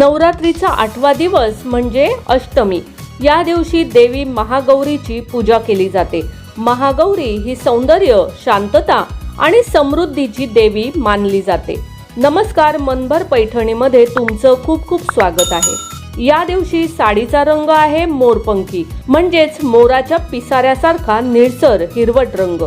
नवरात्रीचा आठवा दिवस म्हणजे अष्टमी. या दिवशी देवी महागौरीची पूजा केली जाते. महागौरी ही सौंदर्य शांतता आणि समृद्धीची देवी मानली जाते. नमस्कार मनभर पैठणीमध्ये तुमचं खूप खूप स्वागत आहे. या दिवशी साडीचा रंग आहे मोरपंखी म्हणजेच मोराच्या पिसाऱ्यासारखा निळसर हिरवट रंग.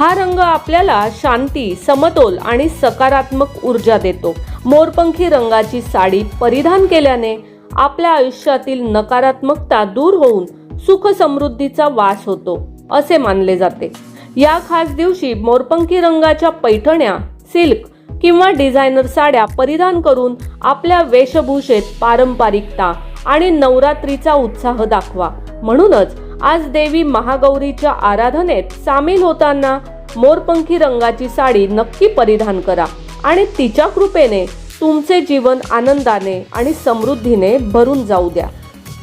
हा रंग आपल्याला शांती समतोल आणि सकारात्मक ऊर्जा देतो. मोरपंखी रंगाची साडी परिधान केल्याने आपल्या आयुष्यातील नकारात्मकता दूर होऊन सुख समृद्धीचा वास होतो असे मानले जाते. या खास दिवशी मोरपंखी रंगाच्या पैठण्या सिल्क किंवा डिझायनर साड्या परिधान करून आपल्या वेशभूषेत पारंपरिकता आणि नवरात्रीचा उत्साह दाखवा. म्हणूनच आज देवी महागौरीच्या आराधनेत सामील होताना मोरपंखी रंगाची साडी नक्की परिधान करा आणि तिच्या कृपेने तुमचे जीवन आनंदाने आणि समृद्धीने भरून जाऊ द्या.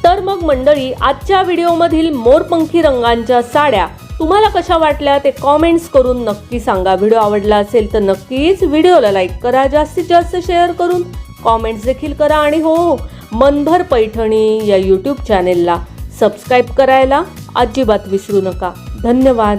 तर मग मंडळी आजच्या व्हिडिओमधील मोरपंखी रंगांच्या साड्या तुम्हाला कशा वाटल्या ते कॉमेंट्स करून नक्की सांगा. व्हिडिओ आवडला असेल तर नक्कीच व्हिडिओला लाईक करा जास्तीत जास्त शेअर करून कॉमेंट्स देखील करा आणि हो मनभर पैठणी या यूट्यूब चॅनेलला सबस्क्राईब करायला अजिबात विसरू नका. धन्यवाद.